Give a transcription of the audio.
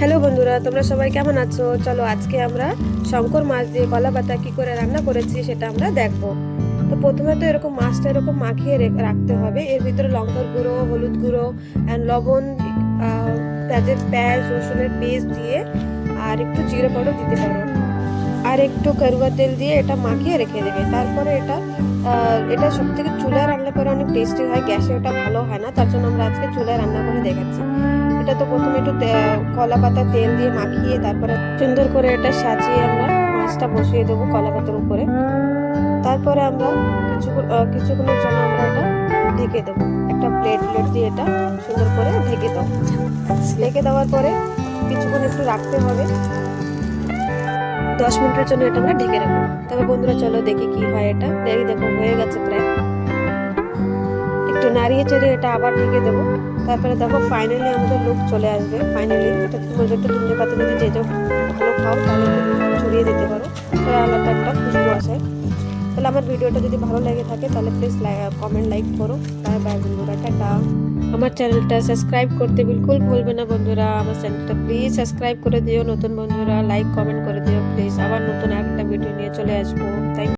Hello বন্ধুরা, তোমরা সবাই কেমন আছো? চলো আজকে আমরা শঙ্কর মাছ দিয়ে কলা পাতা কি করে রান্না করেছি সেটা আমরা দেখব। তো প্রথমে তো এরকম মাছটা এরকম মাখিয়ে রাখতে হবে। এর ভিতরে লঙ্কার গুঁড়ো, হলুদ গুঁড়ো অ্যান্ড লবণ পেঁয়াজের পেঁয়াজ, রসুনের পেস্ট দিয়ে, আর একটু জিরে পাউডার দিতে পারো আর একটু কারুয়া তেল দিয়ে এটা মাখিয়ে রেখে দেবে। তারপরে এটা এটা সব থেকে চুলায় রান্না করে অনেক টেস্টি হয়। গ্যাসে ওটা ভালো হয় না। তার জন্য আমরা আজকে চুলায় রান্না করে দেখাচ্ছি। এটা তো প্রথমে একটু কলা পাতা তেল দিয়ে মাখিয়ে তারপরে সুন্দর করে এটা সাজিয়ে আমরা মাছটা বসিয়ে দেবো কলা পাতার উপরে। তারপরে আমরা কিছু কিছুক্ষণের জন্য আমরা এটা ঢেকে দেবো। একটা প্লেট প্লেট দিয়ে এটা সুন্দর করে ঢেকে দেবো ঢেকে দেওয়ার পরে কিছুক্ষণ একটু রাখতে হবে। দশ মিনিটের জন্য এটা আমরা ঢেকে রাখব। তবে বন্ধুরা, চলো দেখি কি হয় এটা। দেখি দেখো, হয়ে গেছে প্রায়। নাড়িয়ে চেড়ে এটা আবার ঢেকে দেবো। তারপরে দেখো ফাইনালি আমাদের লুক চলে আসবে। ফাইনালি এটা তোমার একটু ধনে পাতা যদি যে ভালো খাও, তাহলে ছড়িয়ে দিতে পারো। সেটা আলাদা একটা খুশবু আসে তাহলে আমার ভিডিওটা যদি ভালো লেগে থাকে, তাহলে প্লিজ কমেন্ট লাইক করো। বাই বাই বন্ধুরা, টাটা। আমার চ্যানেলটা সাবস্ক্রাইব করতে বিলকুল ভুলবে না বন্ধুরা। আমার চ্যানেলটা প্লিজ সাবস্ক্রাইব করে দিও। নতুন বন্ধুরা লাইক কমেন্ট করে দিও। প্লিজ আবার নতুন একটা ভিডিও নিয়ে চলে আসব।